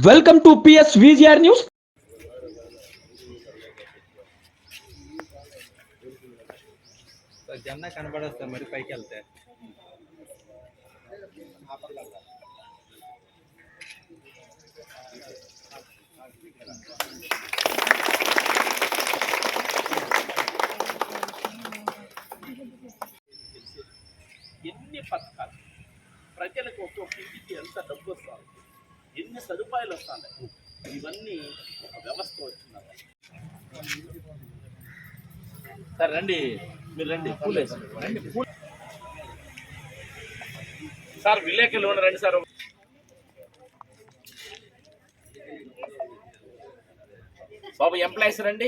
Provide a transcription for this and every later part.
welcome to PS VGR news sir జెండా కనబడదు sir మరి పైకి వెళ్తే ఎన్ని పథకాలు ప్రజలకు ఒక్కొక్క ఇంటికి ఎంత డబ్బు వస్తుంది ఎన్ని సదుపాయాలు వస్తాయి ఇవన్నీ ఒక వ్యవస్థ వచ్చింది సార్ రండి. మీరు రండి. పూలు. రండి పూలు. సార్ విలేకరులు రండి సార్. బాబు ఎంప్లాయీస్ రండి.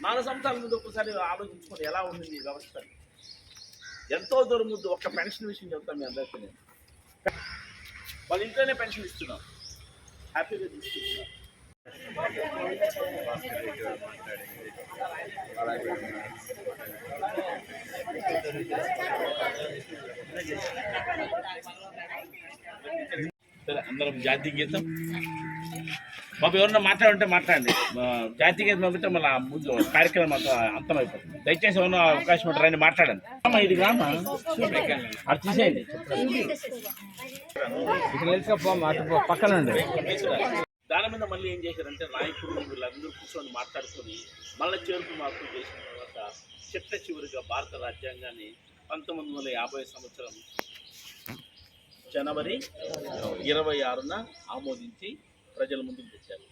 నాలుగు సంవత్సరాల ముందు ఒకసారి ఆలోచించుకొని ఎలా ఉంది ఈ వ్యవస్థ? ఎంతో దూరం ముందు ఒక్క పెన్షన్ విషయం చెప్తాను మీ అందరికీ నేను. వాళ్ళ ఇంట్లోనే పెన్షన్ ఇస్తున్నాం. హ్యాపీగా తీసుకుంటున్నాం అందరం జాతీయ గీతం బాబు ఎవరన్నా మాట్లాడుంటే మాట్లాడండి. జాతీయ గీతం పంపితే మళ్ళీ ముందు కార్యక్రమం అంతా అంతమైపోతుంది. దయచేసి ఏమన్నా అవకాశం ఉంటారని మాట్లాడండి. అమ్మా ఇది గ్రామ అది తీసేయండి పక్కన దాని మీద మళ్ళీ ఏం చేశారంటే నాయకులు వీళ్ళందరూ కూర్చొని మాట్లాడుకొని మళ్ళీ చేరుకు మార్పులు చేసిన తర్వాత చిట్ట చివరిగా భారత రాజ్యాంగాన్ని పంతొమ్మిది వందల యాభై సంవత్సరం జనవరి ఇరవై ఆరున ఆమోదించి ప్రజల ముందుకు తెచ్చారు.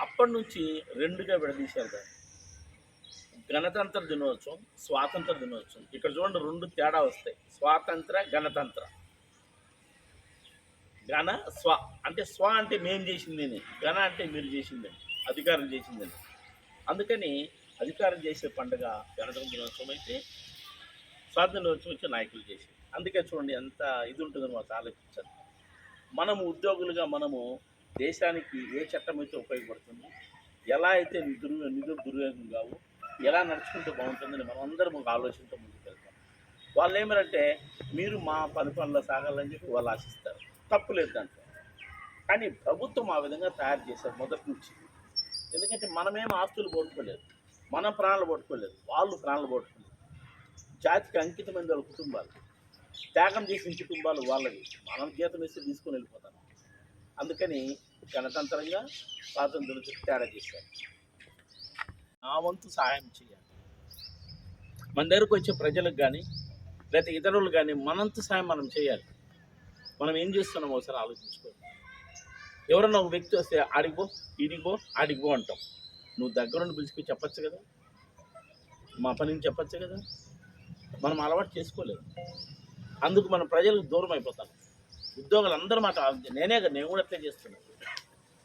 అప్పటి నుంచి రెండుగా విడదీశారు దాన్ని. గణతంత్ర దినోత్సవం స్వాతంత్ర దినోత్సవం. ఇక్కడ చూడండి రెండు తేడా వస్తాయి. స్వాతంత్ర గణతంత్ర. గణ స్వ. అంటే స్వ అంటే మేం చేసిందని. గణ అంటే మీరు చేసిందని. అధికారం చేసిందని. అందుకని అధికారం చేసే పండుగ గణతంత్ర దినోత్సవం అయితే స్వాతంత్ర దినోత్సవం వచ్చే నాయకులు చేసింది అందుకే చూడండి ఎంత ఇది ఉంటుందని మాకు ఆలోచించాలి. మనము ఉద్యోగులుగా మనము దేశానికి ఏ చట్టం అయితే ఉపయోగపడుతుంది ఎలా అయితే దుర్ నిధులు దుర్వినియోగం కావు ఎలా నడుచుకుంటే బాగుంటుందని మనం అందరం ఒక ఆలోచనతో ముందుకు వెళ్తాం. వాళ్ళు ఏమరంటే మీరు మా పని పనులు సాగాలని చెప్పి వాళ్ళు ఆశిస్తారు. తప్పు లేదు దాంట్లో. కానీ ప్రభుత్వం ఆ విధంగా తయారు చేశారు మొదటి నుంచి ఎందుకంటే మనమేం ఆస్తులు పట్టుకోలేదు మన ప్రాణాలు పట్టుకోలేదు వాళ్ళు ప్రాణాలు పట్టుకోలేదు జాతికి అంకితమైన వాళ్ళ కుటుంబాలు. త్యాగం చేసిన కుటుంబాలు వాళ్ళవి. మనం జీతం వేస్తే తీసుకొని వెళ్ళిపోతాం. అందుకని గణతంత్రంగా స్వాతంత్రం తేడా చేశారు. నా వంతు సహాయం చేయాలి. మన దగ్గరకు వచ్చే ప్రజలకు కానీ లేకపోతే ఇతరులు కానీ మనంత సాయం మనం చేయాలి. మనం ఏం చేస్తున్నాం ఒకసారి ఆలోచించుకోవాలి ఎవరన్నా ఒక వ్యక్తి వస్తే ఆడిపో పో ఆడిపో అంటాం. నువ్వు దగ్గరుండి పిలుచుకొని చెప్పచ్చు కదా? మా పనిని చెప్పచ్చు కదా? మనం అలవాటు చేసుకోలేదు అందుకు మనం ప్రజలకు దూరం అయిపోతాం. ఉద్యోగులు అందరూ మాట నేనే నేను కూడా అట్లే చేస్తున్నాను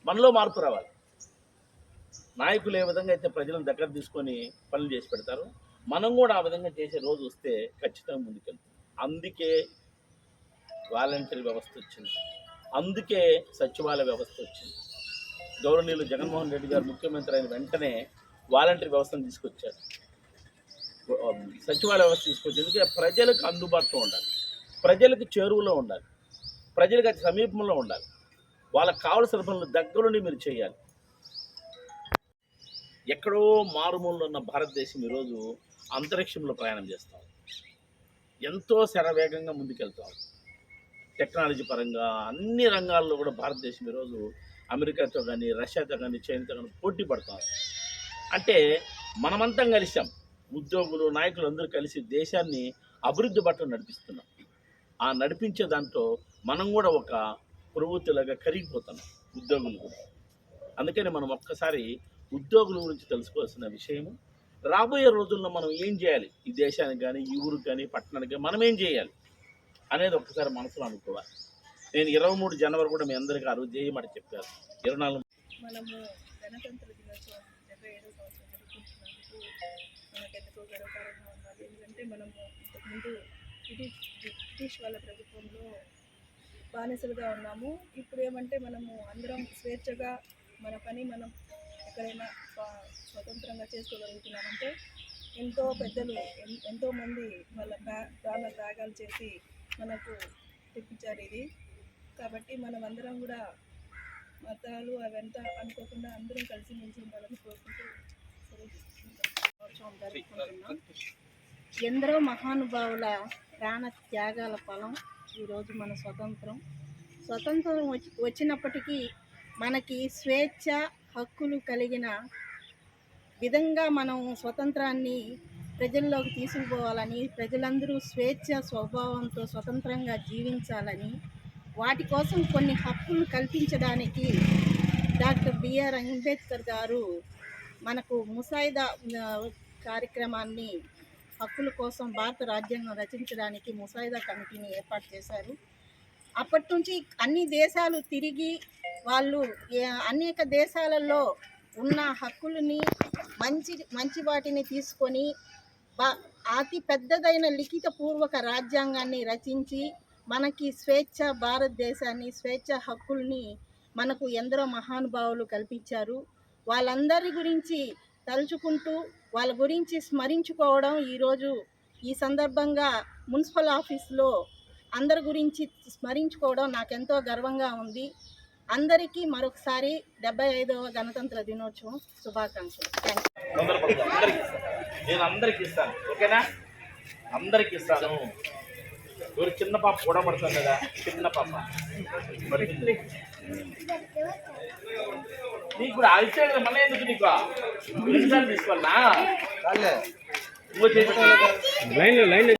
మనలో మార్పు రావాలి. నాయకులు ఏ విధంగా అయితే ప్రజలను దగ్గర తీసుకొని పనులు చేసి పెడతారో మనం కూడా ఆ విధంగా చేసే రోజు వస్తే ఖచ్చితంగా ముందుకెళ్తాం. అందుకే వాలంటరీ వ్యవస్థ వచ్చింది. అందుకే సచివాలయ వ్యవస్థ వచ్చింది. గౌరవనీయులు జగన్మోహన్ రెడ్డి గారు ముఖ్యమంత్రి అయిన వెంటనే వాలంటరీ వ్యవస్థను తీసుకొచ్చారు. సచివాలయ వ్యవస్థ తీసుకొచ్చి ఎందుకంటే ప్రజలకు అందుబాటులో ఉండాలి. ప్రజలకు చేరువలో ఉండాలి. ప్రజలకు అతి సమీపంలో ఉండాలి. వాళ్ళకి కావలసిన పనులు దగ్గరుండి మీరు చేయాలి. ఎక్కడో మారుమూలలో ఉన్న భారతదేశం ఈరోజు అంతరిక్షంలో ప్రయాణం చేస్తాం. ఎంతో శరవేగంగా ముందుకెళ్తాం. టెక్నాలజీ పరంగా అన్ని రంగాల్లో కూడా భారతదేశం ఈరోజు అమెరికాతో కానీ రష్యాతో కానీ చైనాతో కానీ పోటీ పడతాం. అంటే మనమంతా కలిసాం. ఉద్యోగులు నాయకులు అందరూ కలిసి దేశాన్ని అభివృద్ధి పట్ల నడిపిస్తున్నాం. ఆ నడిపించే దాంట్లో మనం కూడా ఒక ప్రవృత్తిలాగా కరిగిపోతున్నాం ఉద్యోగులు కూడా. అందుకని మనం ఒక్కసారి ఉద్యోగుల గురించి తెలుసుకోవాల్సిన విషయము. రాబోయే రోజుల్లో మనం ఏం చేయాలి? ఈ దేశానికి కానీ ఈ ఊరికి కానీ పట్టణానికి కానీ మనం ఏం చేయాలి? అనేది ఒక్కసారి మనసులో అనుకోవాలి. నేను ఇరవై మూడు జనవరి కూడా మీ అందరికీ ఆ రోజు చేయమని చెప్పారు ఇరవై నాలుగు మనము గణతంత్ర దినోత్సవం డెబ్బై సంవత్సరం జరుపుకుంటున్నందుకు మనకు ఎంతో గర్వకారంగా ఉండాలి. ఎందుకంటే మనము ఇంతకుముందు ఇది బ్రిటిష్ వాళ్ళ ప్రభుత్వంలో బానిసలుగా ఉన్నాము. ఇప్పుడు ఏమంటే మనము అందరం స్వేచ్ఛగా మన పని మనం ఎక్కడైనా స్వ- స్వతంత్రంగా చేసుకోగలుగుతున్నామంటే ఎంతో పెద్దలు ఎంతోమంది వాళ్ళ ప్రా ప్రాణ త్యాగాలు చేసి మనకు తెప్పించారు ఇది. కాబట్టి మనం అందరం కూడా మతాలు అవంతా అనుకోకుండా అందరం కలిసి మెలిసి ఉండాలని కోరుకుంటూ ఎందరో మహానుభావుల ప్రాణ త్యాగాల ఫలం ఈరోజు మన స్వతంత్రం. స్వతంత్రం వచ్చి వచ్చినప్పటికీ మనకి స్వేచ్ఛ హక్కులు కలిగిన విధంగా మనం స్వతంత్రాన్ని ప్రజల్లోకి తీసుకుపోవాలని ప్రజలందరూ స్వేచ్ఛ స్వభావంతో స్వతంత్రంగా జీవించాలని వాటి కోసం కొన్ని హక్కులు కల్పించడానికి డాక్టర్ బిఆర్ అంబేద్కర్ గారు మనకు ముసాయిదా కార్యక్రమాన్ని హక్కుల కోసం భారత రాజ్యాంగం రచించడానికి ముసాయిదా కమిటీని ఏర్పాటు చేశారు. అప్పటి నుంచి అన్ని దేశాలు తిరిగి వాళ్ళు ఏ- అనేక దేశాలలో ఉన్న హక్కులని మంచి మంచి వాటిని తీసుకొని అతి పెద్దదైన లిఖిత పూర్వక రాజ్యాంగాన్ని రచించి మనకి స్వేచ్ఛ భారతదేశాన్ని స్వేచ్ఛ హక్కుల్ని మనకు ఎందరో మహానుభావులు కల్పించారు. వాళ్ళందరి గురించి తలుచుకుంటూ వాళ్ళ గురించి స్మరించుకోవడం ఈరోజు ఈ సందర్భంగా మున్సిపల్ ఆఫీస్లో అందరి గురించి స్మరించుకోవడం నాకెంతో గర్వంగా ఉంది. అందరికీ మరొకసారి డెబ్బై ఐదవ గణతంత్ర దినోత్సవం శుభాకాంక్షలు. అందరికి ఇస్తాను నేను అందరికి ఇస్తాను. ఓకేనా? అందరికి ఇస్తాను. ఎవరు చిన్న పాప కూడా పడుతుంది కదా? చిన్న పాప. పడుతుంది. నీకు అరిచే కదా మళ్ళీ ఎందుకు నీకు? తీసుకోవాలనా లైన్ లైన్